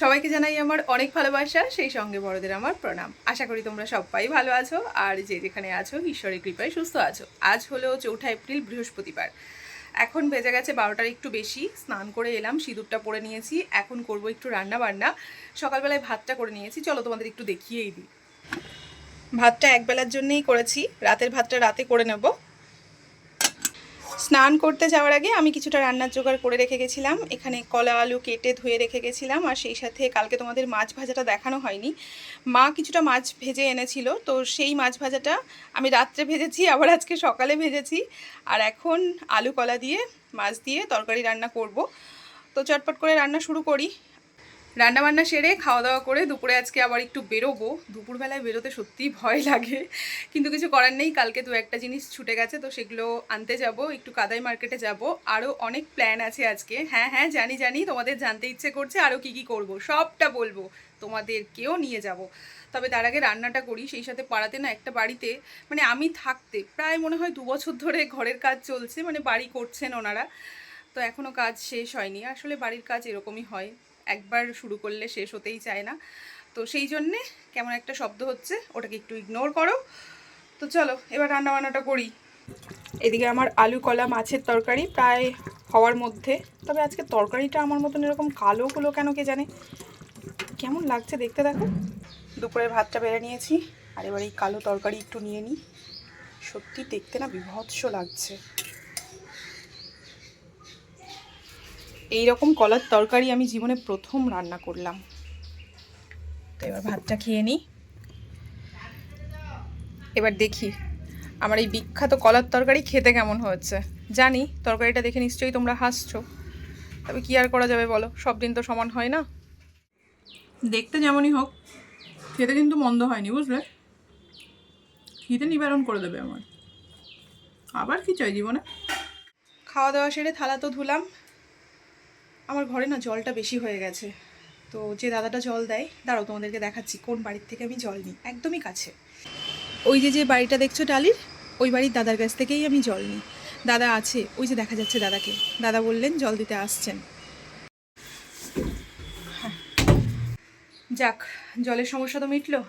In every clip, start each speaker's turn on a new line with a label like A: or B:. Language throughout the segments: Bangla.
A: সবাইকে জানাই আমার অনেক ভালোবাসা, সেই সঙ্গে বড়দের আমার প্রণাম। আশা করি তোমরা সবাই ভালো আছো, আর যে যেখানে আছো, ঈশ্বরের কৃপায় সুস্থ আছো। আজ হলো চৌঠা এপ্রিল, বৃহস্পতিবার। এখন বেজে গেছে বারোটার একটু বেশি, স্নান করে এলাম, সিঁদুরটা পরে নিয়েছি, এখন করব একটু রান্না বান্না সকালবেলায় ভাতটা করে নিয়েছি, চলো তোমাদের একটু দেখিয়েই দিই। ভাতটা একবেলার জন্যেই করেছি, রাতের ভাতটা রাতে করে নেব। স্নান করতে যাওয়ার আগে আমি কিছুটা রান্নার জোগাড় করে রেখে গেছিলাম। এখানে কলা আলু কেটে ধুয়ে রেখে গেছিলাম আর সেই সাথে কালকে তোমাদের মাছ ভাজাটা দেখানো হয়নি। মা কিছুটা মাছ ভেজে এনেছিল, তো সেই মাছ ভাজাটা আমি রাত্রে ভেজেছি, আবার আজকে সকালে ভেজেছি। আর এখন আলু কলা দিয়ে, মাছ দিয়ে তরকারি রান্না করব। তো চটপট করে রান্না শুরু করি। রান্না বান্না সেরে খাওয়া দাওয়া করে দুপুরে আজকে আবার একটু বেরোবো। দুপুরবেলায় বেরোতে সত্যিই ভয় লাগে। কিন্তু কিছু করার নেই, কালকে দু একটা জিনিস ছুটে গেছে, তো সেগুলো আনতে যাব, একটু কাদাই মার্কেটে যাব। আরও অনেক প্ল্যান আছে আজকে। হ্যাঁ হ্যাঁ জানি জানি, তোমাদের জানতে ইচ্ছে করছে আরও কি কি করব। সবটা বলব, তোমাদেরকেও নিয়ে যাব। তবে তার আগে রান্নাটা করি, সেই সাথে পাড়াতে না একটা বাড়িতে মানে আমি থাকতে, প্রায় মনে হয় দু বছর ধরে ঘরের কাজ চলছে মানে বাড়ি করছেন ওনারা। তো এখনও কাজ শেষ হয়নি। আসলে বাড়ির কাজ এরকমই হয়। একবার শুরু করলে শেষ হতেই চায় না। তো সেই জন্যে কেমন একটা শব্দ হচ্ছে, ওটাকে একটু ইগনোর করো। তো চলো, এবার রান্না বান্নাটা করি। এদিকে আমার আলু, কলা, মাছের তরকারি প্রায় হওয়ার মধ্যে। তবে আজকে তরকারিটা আমার মতন এরকম কালো হলো কেন কে জানে? কেমন লাগছে দেখতে দেখো। দুপুরের ভাতটা বেড়ে নিয়েছি, আর এবার এই কালো তরকারি একটু নিয়ে নিই। সত্যি দেখতে না বিভৎস লাগছে। এই রকম কলার তরকারি আমি জীবনে প্রথম রান্না করলাম। তো এবার ভাতটা খেয়ে নিই। এবার দেখি, আমার এই বিখ্যাত কলার তরকারি খেতে কেমন হয়েছে। জানি, তরকারিটা দেখে নিশ্চয়ই তোমরা হাসছো। তবে কি আর করা যাবে বলো? সব দিন তো সমান হয় না। দেখতে যেমনই হোক, খেতে কিন্তু মন্দ হয়নি, বুঝলে? খিদে নিবারণ করে দেবে আমার। আবার কি চাই জীবনে? খাওয়া দাওয়া সেরে থালা তো ধুলাম। আমার ঘরে না জলটা বেশি হয়ে গেছে। তো যে দাদাটা জল দেয়, দাঁড়াও তোমাদেরকে দেখাচ্ছি, কোন বাড়ির থেকে আমি জল নিই? একদমই কাছে। ওই যে যে বাড়িটা দেখছ টালির ওই বাড়ির দাদার কাছ থেকেই আমি জল নিই। দাদা আছে, ওই যে দেখা যাচ্ছে দাদাকে। দাদা বললেন, জল দিতে আসছেন। হ্যাঁ। যাক, জলের সমস্যা তো মিটলো।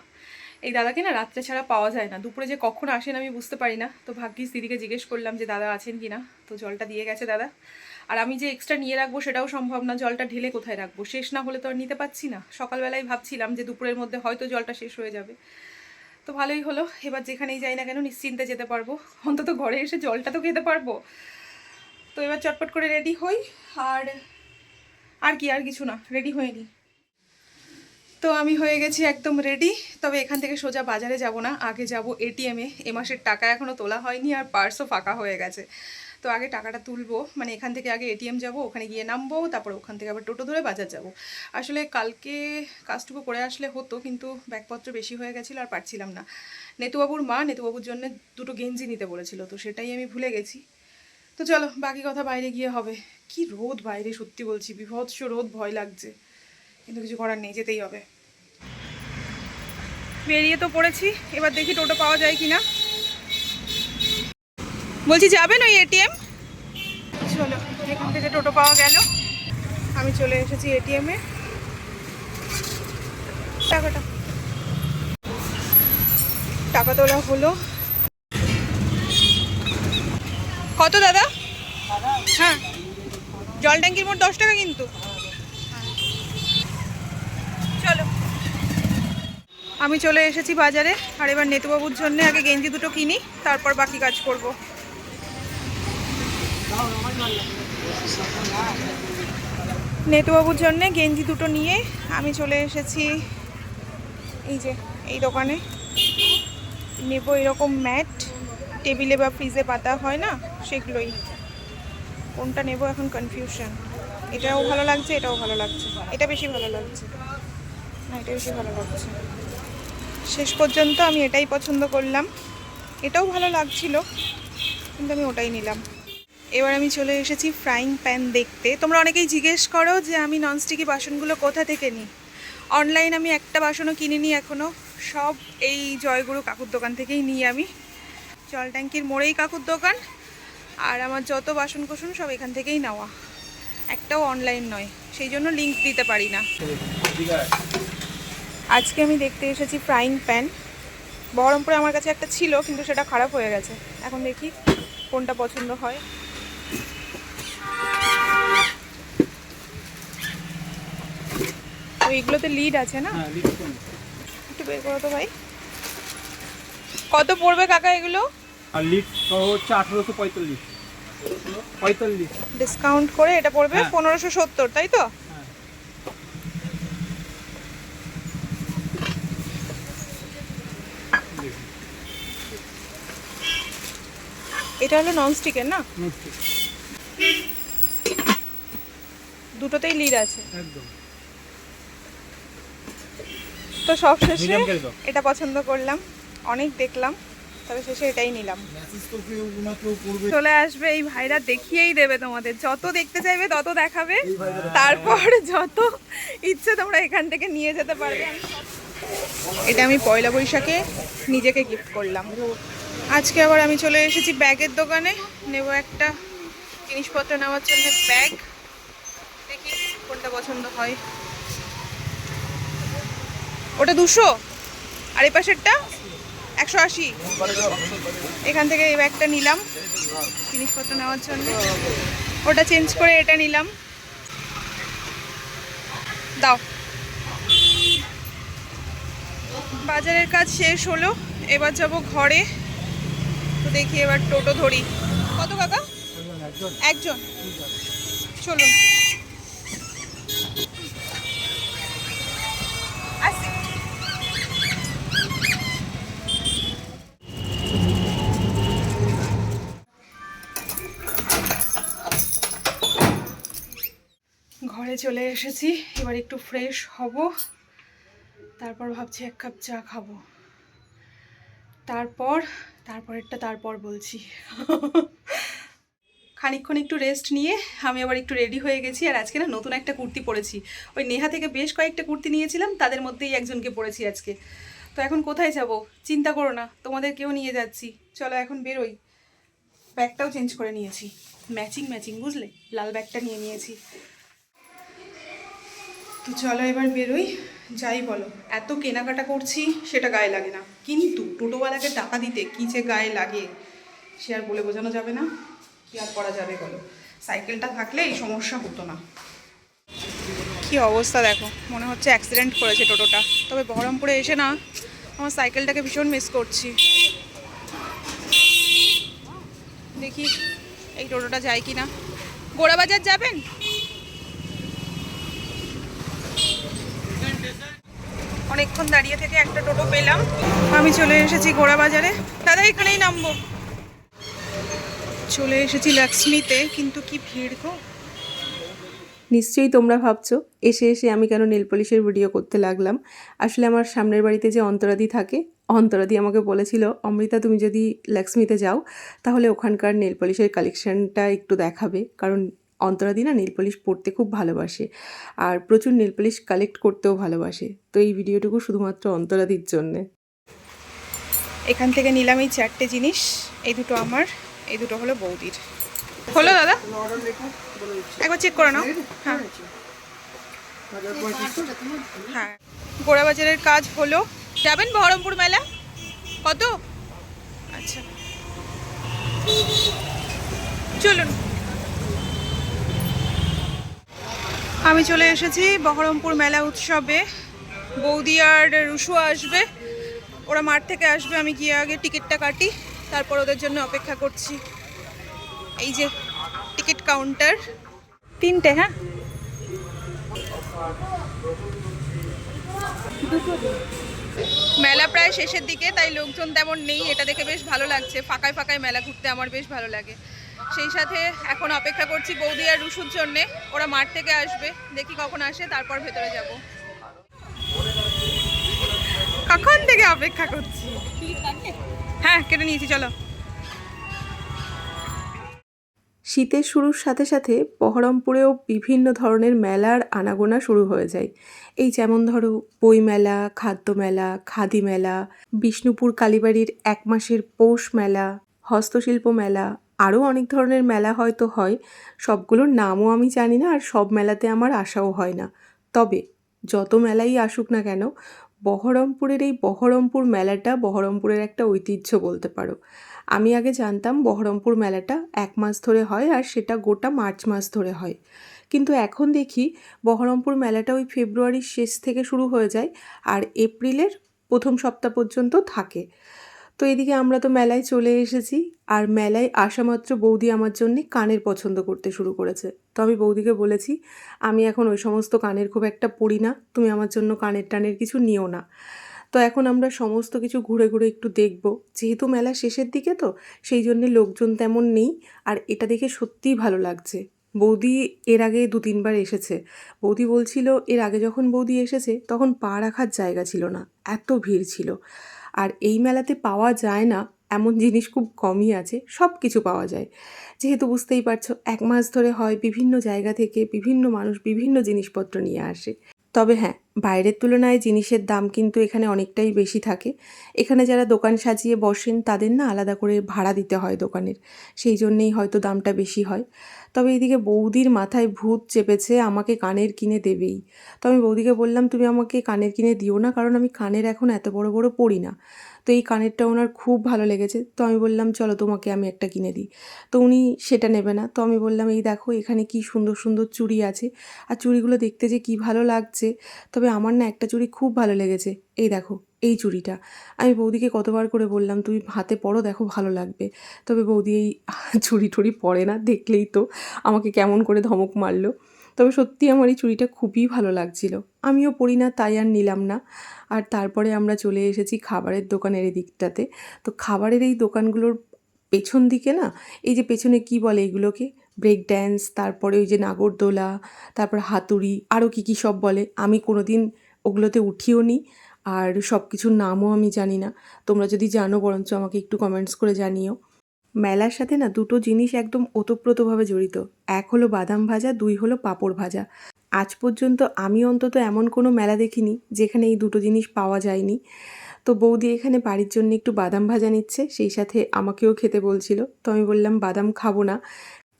A: এই দাদাকে না রাত্রে ছাড়া পাওয়া যায় না। দুপুরে যে কখন আসেন আমি বুঝতে পারি না। তো ভাগ্যিস দিদিকে জিজ্ঞেস করলাম যে দাদা আছেন কি না তো জলটা দিয়ে গেছে দাদা। আর আমি যে এক্সট্রা নিয়ে রাখব সেটাও সম্ভব না, জলটা ঢেলে কোথায় রাখব? শেষ না হলে তো আর নিতে পারছি না। সকালবেলায় ভাবছিলাম যে দুপুরের মধ্যে হয়তো জলটা শেষ হয়ে যাবে। তো ভালোই হলো, এবার যেখানেই যাই না কেন নিশ্চিন্তে যেতে পারব। অন্তত ঘরে এসে জলটা তো খেতে পারব। তো এবার চটপট করে রেডি হই, আর আর কি, আর কিছু না রেডি হয়ে তো আমি হয়ে গেছি একদম রেডি তবে এখান থেকে সোজা বাজারে যাব না, আগে যাব এটিএমে এ। মাসের টাকা এখনও তোলা হয়নি আর পার্সও ফাঁকা হয়ে গেছে। তো আগে টাকাটা তুলবো মানে এখান থেকে আগে এটিএম যাব, ওখানে গিয়ে নামবো, তারপর ওখান থেকে আবার টোটো ধরে বাজার যাব। আসলে কালকে কাজটুকু করে আসলে হতো, কিন্তু ব্যাগপত্র বেশি হয়ে গেছিল আর পারছিলাম না। নেতুবাবুর মা নেতুবাবুর জন্য দুটো গেঞ্জি নিতে বলেছিল, তো সেটাই আমি ভুলে গেছি। তো চলো, বাকি কথা বাইরে গিয়ে হবে। কি রোদ বাইরে, সত্যি বলছি, বিভৎস রোদ, ভয় লাগছে। কিন্তু কিছু করার নেই, যেতেই হবে। বেরিয়ে তো পড়েছি, এবার দেখি টোটো পাওয়া যায় কিনা। বলছি যাবেন ওই এটিএম চলো এখান থেকে টোটো পাওয়া গেল। আমি চলে এসেছি এটিএমে টাকাটা। টাকা তোলা হলো। কত দাদা? হ্যাঁ। জল ট্যাঙ্কির মোট দশ টাকা কিন্তু। চলো। আমি চলে এসেছি বাজারে আর এবার নেতুবাবুর জন্য আগে গেঞ্জি দুটো কিনি তারপর বাকি কাজ করব। নেতুবাবুর জন্য গেঞ্জি দুটো নিয়ে আমি চলে এসেছি এই যে, এই দোকানে। নেব এরকম ম্যাট, টেবিলে বা ফ্রিজে পাতা হয় না, সেগুলোই। কোনটা নেব এখন কনফিউশন এটাও ভালো লাগছে, এটাও ভালো লাগছে। এটা বেশি ভালো লাগছে। না, এটা বেশি ভালো লাগছে। শেষ পর্যন্ত আমি এটাই পছন্দ করলাম। এটাও ভালো লাগছিল, কিন্তু আমি ওটাই নিলাম। এবার আমি চলে এসেছি ফ্রাইং প্যান দেখতে। তোমরা অনেকেই জিজ্ঞেস করো যে আমি ননস্টিকি বাসনগুলো কোথা থেকে নিই। অনলাইন আমি একটা বাসনও কিনিনি এখনও সব এই জয়গুরু কাকুর দোকান থেকেই নিই আমি। জল ট্যাঙ্কির মোড়েই কাকুর দোকান। আর আমার যত বাসন কোসন সব এখান থেকেই নেওয়া। একটাও অনলাইন নয়। সেই জন্য লিঙ্ক দিতে পারি না। আজকে আমি দেখতে এসেছি ফ্রাইং প্যান বহরমপুরে আমার কাছে একটা ছিল, কিন্তু সেটা খারাপ হয়ে গেছে। এখন দেখি কোনটা পছন্দ হয়। এগুলোতে লিড আছে না?
B: হ্যাঁ
A: একটু বের করো তো ভাই। কত পড়বে কাকা এগুলো?
B: আর লিড হচ্ছে আঠারোশো পঁয়তাল্লিশ। পঁয়তাল্লিশ।
A: ডিসকাউন্ট করে এটা পড়বে
B: হ্যাঁ।
A: পনেরোশো সত্তর তাই তো? এটা হলো ননস্টিকের না? দুটোতেই লিড আছে।
B: একদম।
A: তো সব শেষে এটা পছন্দ করলাম। অনেক দেখলাম তবে শেষে এটাই নিলাম। চলে আসবে এই ভাইরা দেখিয়েই দেবে তোমাদের। যত দেখতে চাইবে তত দেখাবে। তারপর যত ইচ্ছে তোমরা এখান থেকে নিয়ে যেতে পারবে। এটা আমি পয়লা বৈশাখে নিজেকে গিফট করলাম। আজকে আবার আমি চলে এসেছি ব্যাগের দোকানে। নেব একটা জিনিসপত্র নেওয়ার জন্য ব্যাগ। দেখি কোনটা পছন্দ হয়। ওটা দুশো? আর এই পাশেরটা একশো আশি। এখান থেকে এই ব্যাগটা নিলাম। জিনিসপত্র নেওয়ার জন্য। ওটা চেঞ্জ করে এটা নিলাম। দাও। বাজারের কাজ শেষ হলো। এবার যাব ঘরে। তো দেখি এবার টোটো ধরি। কত কাকা? একজন। চলুন। চলে এসেছি, এবার একটু ফ্রেশ হব। তারপর ভাবছি এক কাপ চা খাব। তারপর, তারপরেরটা তারপর বলছি। খানিকক্ষণ একটু রেস্ট নিয়ে আমি আবার একটু রেডি হয়ে গেছি, আর আজকে না নতুন একটা কুর্তি পরেছি। ওই নেহা থেকে বেশ কয়েকটা কুর্তি নিয়েছিলাম, তাদের মধ্যেই একজনকে পরেছি আজকে। তো এখন কোথায় যাব? চিন্তা করো না, তোমাদেরকেও নিয়ে যাচ্ছি। চলো এখন বেরোই। ব্যাগটাও চেঞ্জ করে নিয়েছি। ম্যাচিং ম্যাচিং বুঝলে? লাল ব্যাগটা নিয়ে নিয়েছি। তো চলো এবার বেরোই। যাই বলো, এত কেনাকাটা করছি, সেটা গায়ে লাগে না। কিন্তু টোটোওয়ালাকে টাকা দিতে কী যে গায়ে লাগে, সে আর বলে বোঝানো যাবে না। কি আর করা যাবে বলো? সাইকেলটা থাকলে এই সমস্যা হতো না। কি অবস্থা দেখো, মনে হচ্ছে অ্যাক্সিডেন্ট করেছে টোটোটা। তবে বহরমপুরে এসে না, আমার সাইকেলটাকে ভীষণ মিস করছি। দেখি এই টোটোটা যায় কি না গোড়াবাজার যাবেন? অনেকক্ষণ দাঁড়িয়ে থেকে একটা টোটো পেলাম। আমি চলে এসেছি গোড়া বাজারে। দাদা, এখানেই নামবো। চলে এসেছি লক্ষ্মীতে কিন্তু কি ভিড় গো।
C: নিশ্চয়ই তোমরা ভাবছ, এসে এসে আমি কেন নেল পলিশের ভিডিও করতে লাগলাম। আসলে আমার সামনের বাড়িতে যে অন্তরাদি থাকে, অন্তরাদি আমাকে বলেছিল, অমৃতা, তুমি যদি লক্ষ্মীতে যাও, তাহলে ওখানকার নেল পলিশের কালেকশনটা একটু দেখাবে, কারণ অন্তরাদি না নেল পলিশ পরতে খুব ভালোবাসে আর প্রচুর নেল পলিশ কালেক্ট করতেও ভালোবাসে। তো এই ভিডিওটুকু শুধুমাত্র অন্তরাদির জন্যে।
A: এখান থেকে নিলাম এই চারটে জিনিস, এই দুটো আমার, এই দুটো হলো বৌদির। হলো দাদা? একবার চেক করে নাও। হ্যাঁ। হ্যাঁ। গোড়া বাজারের কাজ হলো। যাবেন বহরমপুর মেলা? কত? আচ্ছা। চলুন। আমি চলে এসেছি বহরমপুর মেলা উৎসবে। বৌদি আর রুশু আসবে। ওরা মাঠ থেকে আসবে, আমি গিয়ে আগে টিকিটটা কাটি, তারপর ওদের জন্য অপেক্ষা করছি। এই যে, টিকিট কাউন্টার। তিনটে হ্যাঁ? মেলা প্রায় শেষের দিকে, তাই লোকজন তেমন নেই, এটা দেখে বেশ ভালো লাগছে। ফাঁকায় ফাঁকায় মেলা ঘুরতে আমার বেশ ভালো লাগে। সেই সাথে এখন অপেক্ষা করছি বৌদি আর রুশুর জন্যে। ওরা মাঠ থেকে আসবে, দেখি কখন আসে, তারপর ভেতরে যাব। কখন থেকে অপেক্ষা করছি? হ্যাঁ কেটে নিয়েছি, চলো।
C: শীতের শুরুর সাথে সাথে বহরমপুরেও বিভিন্ন ধরনের মেলার আনাগোনা শুরু হয়ে যায়। এই যেমন ধরো, বই মেলা, খাদ্য মেলা, খাদি মেলা, বিষ্ণুপুর কালীবাড়ির এক মাসের পৌষ মেলা, হস্তশিল্প মেলা আরও অনেক ধরনের মেলা হয়তো হয়। সবগুলোর নামও আমি জানি না আর সব মেলাতে আমার আশাও হয় না। তবে যত মেলাই আসুক না কেন, বহরমপুরের এই বহরমপুর মেলাটা বহরমপুরের একটা ঐতিহ্য বলতে পারো। আমি আগে জানতাম বহরমপুর মেলাটা এক মাস ধরে হয় আর সেটা গোটা মার্চ মাস ধরে হয়। কিন্তু এখন দেখি বহরমপুর মেলাটা ওই ফেব্রুয়ারির শেষ থেকে শুরু হয়ে যায় আর এপ্রিলের প্রথম সপ্তাহ পর্যন্ত থাকে। তো এদিকে আমরা তো মেলায় চলে এসেছি আর মেলায় আসা মাত্র বৌদি আমার জন্যে কানের পছন্দ করতে শুরু করেছে। তো আমি বৌদিকে বলেছি, আমি এখন ওই সমস্ত কানের খুব একটা পড়ি না, তুমি আমার জন্য কানের টানের কিছু নিও না। তো এখন আমরা সমস্ত কিছু ঘুরে ঘুরে একটু দেখব। যেহেতু মেলা শেষের দিকে তো, সেই জন্যে লোকজন তেমন নেই আর এটা দেখে সত্যিই ভালো লাগছে। বৌদি এর আগে দু তিনবার এসেছে। বৌদি বলছিল, এর আগে যখন বৌদি এসেছে, তখন পা রাখার জায়গা ছিল না, এত ভিড় ছিল। আর এই মেলাতে পাওয়া যায় না, এমন জিনিস খুব কমই আছে সব কিছু পাওয়া যায়। যেহেতু বুঝতেই পারছ, এক মাস ধরে হয় বিভিন্ন জায়গা থেকে বিভিন্ন মানুষ বিভিন্ন জিনিসপত্র নিয়ে আসে। তবে হ্যাঁ বাইরের তুলনায় জিনিসের দাম কিন্তু এখানে অনেকটাই বেশি থাকে। এখানে যারা দোকান সাজিয়ে বসেন, তাদের না আলাদা করে ভাড়া দিতে হয় দোকানের। সেই জন্যেই হয়তো দামটা বেশি হয়। তবে এইদিকে বৌদির মাথায় ভূত চেপেছে, আমাকে কানের কিনে দেবেই। তো আমি বৌদিকে বললাম, তুমি আমাকে কানের কিনে দিও না, কারণ আমি কানের এখন এত বড় বড় পড়ি না। তো এই কানেরটা ওনার খুব ভালো লেগেছে। তো আমি বললাম, চলো তোমাকে আমি একটা কিনে দিই। তো উনি সেটা নেবে না। তো আমি বললাম, এই দেখো, এখানে কি সুন্দর সুন্দর চুড়ি আছে। আর চুড়িগুলো দেখতে যে কি ভালো লাগছে, তবে আমার না একটা চুড়ি খুব ভালো লেগেছে। এই দেখো, এই চুড়িটা। আমি বৌদিকে কতবার করে বললাম, তুমি হাতে পরো দেখো ভালো লাগবে। তবে বৌদি এই চুড়ি টুড়ি পরে না, দেখলেই তো আমাকে কেমন করে ধমক মারলো। তবে সত্যি আমার এই চুড়িটা খুবই ভালো লাগছিল। আমিও পরি না, তাই আর নিলাম না। আর তারপরে আমরা চলে এসেছি খাবারের দোকানের এই দিকটাতে তো খাবারের এই দোকানগুলোর পেছন দিকে না, এই যে পেছনে কি বলে এগুলোকে? ব্রেক ড্যান্স, তারপরে ওই যে নাগরদোলা, তারপর হাতুড়ি আরও কী কী সব বলে। আমি কোনো দিন ওগুলোতে উঠিও নি, আর সব কিছুর নামও আমি জানি না। তোমরা যদি জানো, বরঞ্চ আমাকে একটু কমেন্টস করে জানিও। মেলার সাথে না দুটো জিনিস একদম ওতপ্রোতভাবে জড়িত। এক হলো বাদাম ভাজা, দুই হলো পাঁপড় ভাজা। আজ পর্যন্ত আমি অন্তত এমন কোনো মেলা দেখিনি যেখানে এই দুটো জিনিস পাওয়া যায়নি। তো বৌদি এখানে বাড়ির জন্য একটু বাদাম ভাজা নিচ্ছে, সেই সাথে আমাকেও খেতে বলছিল। তো আমি বললাম, বাদাম খাব না।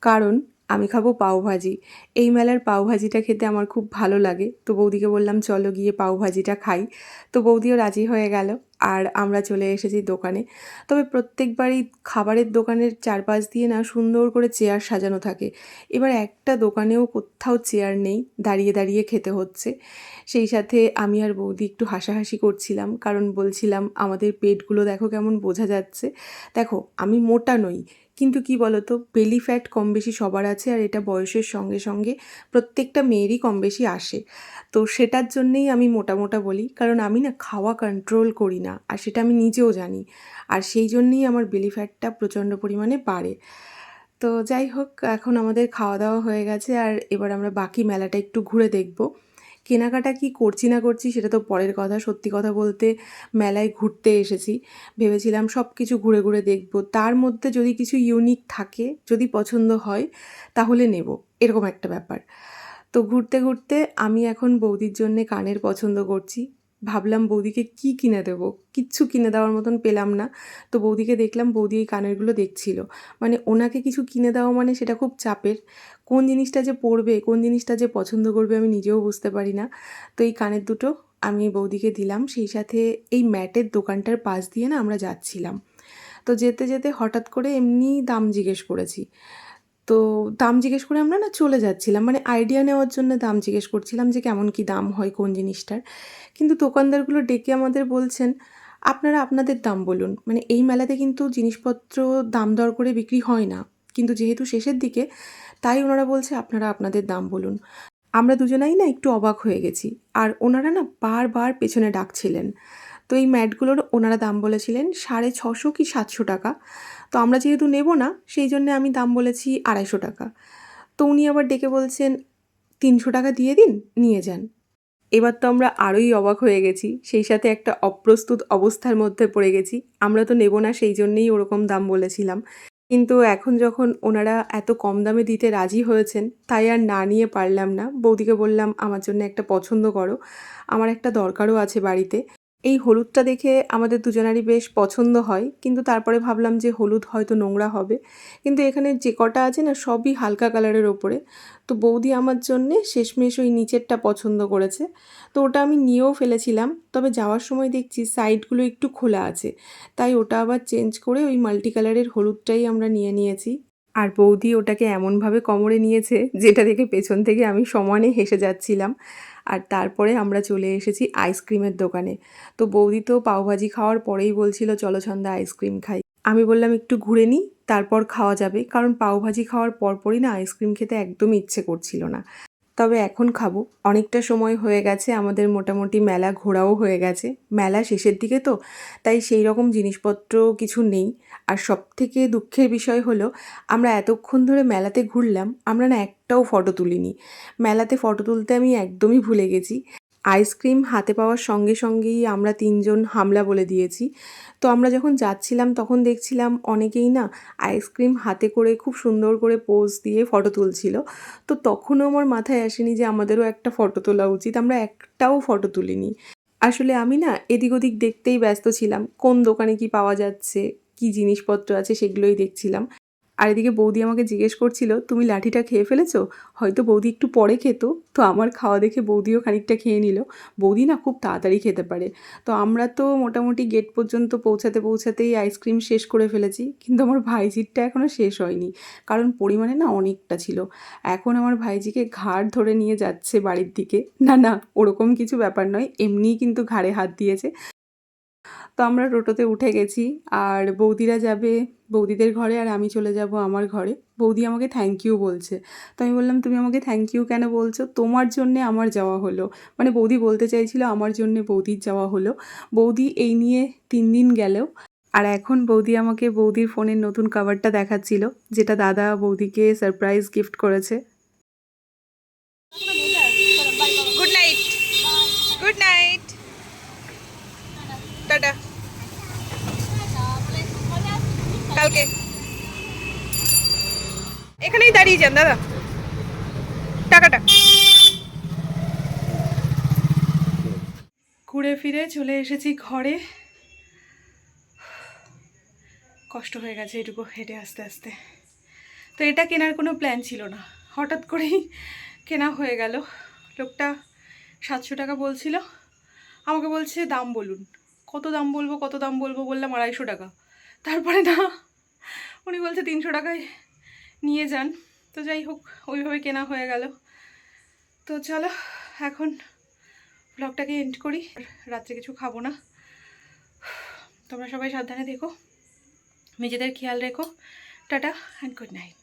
C: কারণ আমি খাব পাওভাজি এই মেলার পাওভাজিটা খেতে আমার খুব ভালো লাগে। তো বৌদিকে বললাম, চলো গিয়ে পাওভাজিটা খাই। তো বৌদিও রাজি হয়ে গেল। আর আমরা চলে এসেছি দোকানে। তবে প্রত্যেকবারই খাবারের দোকানের চারপাশ দিয়ে না সুন্দর করে চেয়ার সাজানো থাকে। এবার একটা দোকানেও কোথাও চেয়ার নেই, দাঁড়িয়ে দাঁড়িয়ে খেতে হচ্ছে। সেই সাথে আমি আর বৌদি একটু হাসাহাসি করছিলাম, কারণ বলছিলাম, আমাদের পেটগুলো দেখো কেমন বোঝা যাচ্ছে। দেখো, আমি মোটা নই, কিন্তু কি বলতো বেলি ফ্যাট কম বেশি সবার আছে আর এটা বয়সের সঙ্গে সঙ্গে প্রত্যেকটা মেয়েরই কম বেশি আসে। তো সেটার জন্যেই আমি মোটা মোটা বলি, কারণ আমি না খাওয়া কন্ট্রোল করি না। আর সেটা আমি নিজেও জানি। আর সেই জন্যেই আমার বেলি ফ্যাটটা প্রচণ্ড পরিমাণে বাড়ে। তো যাই হোক, এখন আমাদের খাওয়া দাওয়া হয়ে গেছে, আর এবার আমরা বাকি মেলাটা একটু ঘুরে দেখব। কেনাকাটা কি করছি না করছি সেটা তো পরের কথা। সত্যি কথা বলতে মেলায় ঘুরতে এসেছি। ভেবেছিলাম সব কিছু ঘুরে ঘুরে দেখব। তার মধ্যে যদি কিছু ইউনিক থাকে, যদি পছন্দ হয়, তাহলে নেব। এরকম একটা ব্যাপার। তো ঘুরতে ঘুরতে আমি এখন বৌদির জন্যে কানের পছন্দ করছি। ভাবলাম বৌদিকে কি কিনে দেবো? কিচ্ছু কিনে দেওয়ার মতন পেলাম না। তো বৌদিকে দেখলাম বৌদি এই কানেরগুলো দেখছিল। মানে ওনাকে কিছু কিনে দেওয়া মানে সেটা খুব চাপের। কোন জিনিসটা যে পরবে, কোন জিনিসটা যে পছন্দ করবে আমি নিজেও বুঝতে পারি না। তো এই কানের দুটো আমি বৌদিকে দিলাম। সেই সাথে এই ম্যাটের দোকানটার পাশ দিয়ে না আমরা যাচ্ছিলাম। তো যেতে যেতে হঠাৎ করে এমনি দাম জিজ্ঞেস করেছি। তো দাম জিজ্ঞেস করে আমরা না চলে যাচ্ছিলাম। মানে আইডিয়া নেওয়ার জন্য দাম জিজ্ঞেস করছিলাম যে কেমন কি দাম হয় কোন জিনিসটার। কিন্তু দোকানদারগুলো ডেকে আমাদের বলছেন, আপনারা আপনাদের দাম বলুন। মানে এই মেলাতে কিন্তু জিনিসপত্র দাম দর করে বিক্রি হয় না। কিন্তু যেহেতু শেষের দিকে, তাই ওনারা বলছে, আপনারা আপনাদের দাম বলুন। আমরা দুজনাই না একটু অবাক হয়ে গেছি। আর ওনারা না বারবার পেছনে ডাকছিলেন। তো এই ম্যাটগুলোর ওনারা দাম বলেছিলেন সাড়ে ছশো কি সাতশো টাকা। তো আমরা যেহেতু নেব না, সেই জন্যে আমি দাম বলেছি আড়াইশো টাকা। তো উনি আবার ডেকে বলছেন, তিনশো টাকা দিয়ে দিন, নিয়ে যান। এবার তো আমরা আরোই অবাক হয়ে গেছি, সেই সাথে একটা অপ্রস্তুত অবস্থার মধ্যে পড়ে গেছি। আমরা তো নেব না, সেই জন্যেই ওরকম দাম বলেছিলাম। কিন্তু এখন যখন ওনারা এত কম দামে দিতে রাজি হয়েছেন, তাই আর না নিয়ে পারলাম না। বৌদিকে বললাম, আমার জন্য একটা পছন্দ করো। আমার একটা দরকারও আছে বাড়িতে। এই হলুদটা দেখে আমাদের দুজনারই বেশ পছন্দ হয়, কিন্তু তারপরে ভাবলাম যে হলুদ হয়তো নোংরা হবে। কিন্তু এখানে যে কটা আছে না, সবই হালকা কালারের ওপরে। তো বৌদি আমার জন্যে শেষমেশ ওই নিচেরটা পছন্দ করেছে। তো ওটা আমি নিয়েও ফেলেছিলাম, তবে যাওয়ার সময় দেখছি সাইডগুলো একটু খোলা আছে। তাই ওটা আবার চেঞ্জ করে ওই মাল্টি কালারের হলুদটাই আমরা নিয়ে নিয়েছি। আর বৌদি ওটাকে এমনভাবে কোমরে নিয়েছে, যেটা দেখে পেছন থেকে আমি সমানে হেসে যাচ্ছিলাম। আর তারপরে আমরা চলে এসেছি আইসক্রিমের দোকানে। তো বৌদি তো পাওভাজি খাওয়ার পরেই বলছিল, চলো ছন্দা আইসক্রিম খাই। আমি বললাম, একটু ঘুরে নিই তারপর খাওয়া যাবে। কারণ পাওভাজি খাওয়ার পরপরই না আইসক্রিম খেতে একদম ইচ্ছে করছিল না। তবে এখন খাব। অনেকটা সময় হয়ে গেছে, আমাদের মোটামুটি মেলা ঘোরাও হয়ে গেছে। মেলা শেষের দিকে তো, তাই সেই রকম জিনিসপত্র কিছু নেই। আর সব থেকে দুঃখের বিষয় হলো, আমরা এতক্ষণ ধরে মেলাতে ঘুরলাম, আমরা না একটাও ফটো তুলিনি। মেলাতে ফটো তুলতে আমি একদমই ভুলে গেছি। আইসক্রিম হাতে পাওয়ার সঙ্গে সঙ্গেই আমরা তিনজন হামলা বলে দিয়েছি। তো আমরা যখন যাচ্ছিলাম তখন দেখছিলাম অনেকেই না আইসক্রিম হাতে করে খুব সুন্দর করে পোজ দিয়ে ফটো তুলছিল। তো তখনও আমার মাথায় আসেনি যে আমাদেরও একটা ফটো তোলা উচিত, আমরা একটাও ফটো তুলিনি। আসলে আমি না এদিক ওদিক দেখতেই ব্যস্ত ছিলাম, কোন দোকানে কি পাওয়া যাচ্ছে, কি জিনিসপত্র আছে সেগুলোই দেখছিলাম। আর এদিকে বৌদি আমাকে জিজ্ঞেস করছিল, তুমি লাঠিটা খেয়ে ফেলেছো? হয়তো বৌদি একটু পরে খেত। তো আমার খাওয়া দেখে বৌদিও খানিকটা খেয়ে নিল। বৌদি না খুব তাড়াতাড়ি খেতে পারে। তো আমরা তো মোটামুটি গেট পর্যন্ত পৌঁছাতে পৌঁছাতেই আইসক্রিম শেষ করে ফেলেছি। কিন্তু আমার ভাইজিরটা এখনও শেষ হয়নি। কারণ পরিমাণে না অনেকটা ছিল। এখন আমার ভাইজিকে ঘাড় ধরে নিয়ে যাচ্ছে বাড়ির দিকে। না না, ওরকম কিছু ব্যাপার নয়। এমনিই কিন্তু ঘাড়ে হাত দিয়েছে। তো আমরা টোটোতে উঠে গেছি। আর বৌদিরা যাবে বৌদিদের ঘরে আর আমি চলে যাব আমার ঘরে। বৌদি আমাকে থ্যাংক ইউ বলছে। তো আমি বললাম, তুমি আমাকে থ্যাংক ইউ কেন বলছো? তোমার জন্যে আমার যাওয়া হলো। মানে বৌদি বলতে চাইছিল, আমার জন্যে বৌদির যাওয়া হলো। বৌদি এই নিয়ে তিন দিন গেলেও আর এখন বৌদি আমাকে বৌদির ফোনের নতুন কাভারটা দেখাচ্ছিল, যেটা দাদা বৌদিকে সারপ্রাইজ গিফট করেছে
A: good night good night tata কালকে। এখানেই দাঁড়িয়ে যান, দাদা। টাকাটা। ঘুরে ফিরে চলে এসেছি ঘরে। কষ্ট হয়ে গেছে এটুকু হেঁটে আস্তে আস্তে। তো এটা কেনার কোনো প্ল্যান ছিল না। হঠাৎ করেই কেনা হয়ে গেল। লোকটা সাতশো টাকা বলছিল। আমাকে বলছে দাম বলুন। কত দাম বলব, কত দাম বলব বললাম আড়াইশো টাকা। তারপরে না উনি বলছে তিনশো টাকায় নিয়ে যান। তো যাই হোক, ওইভাবে কেনা হয়ে গেল। তো চলো, এখন ব্লগটাকে এন্ড করি। রাত্রে কিছু খাব না। তোমরা সবাই সাবধানে দেখো নিজেদের খেয়াল রেখো। Tata and good night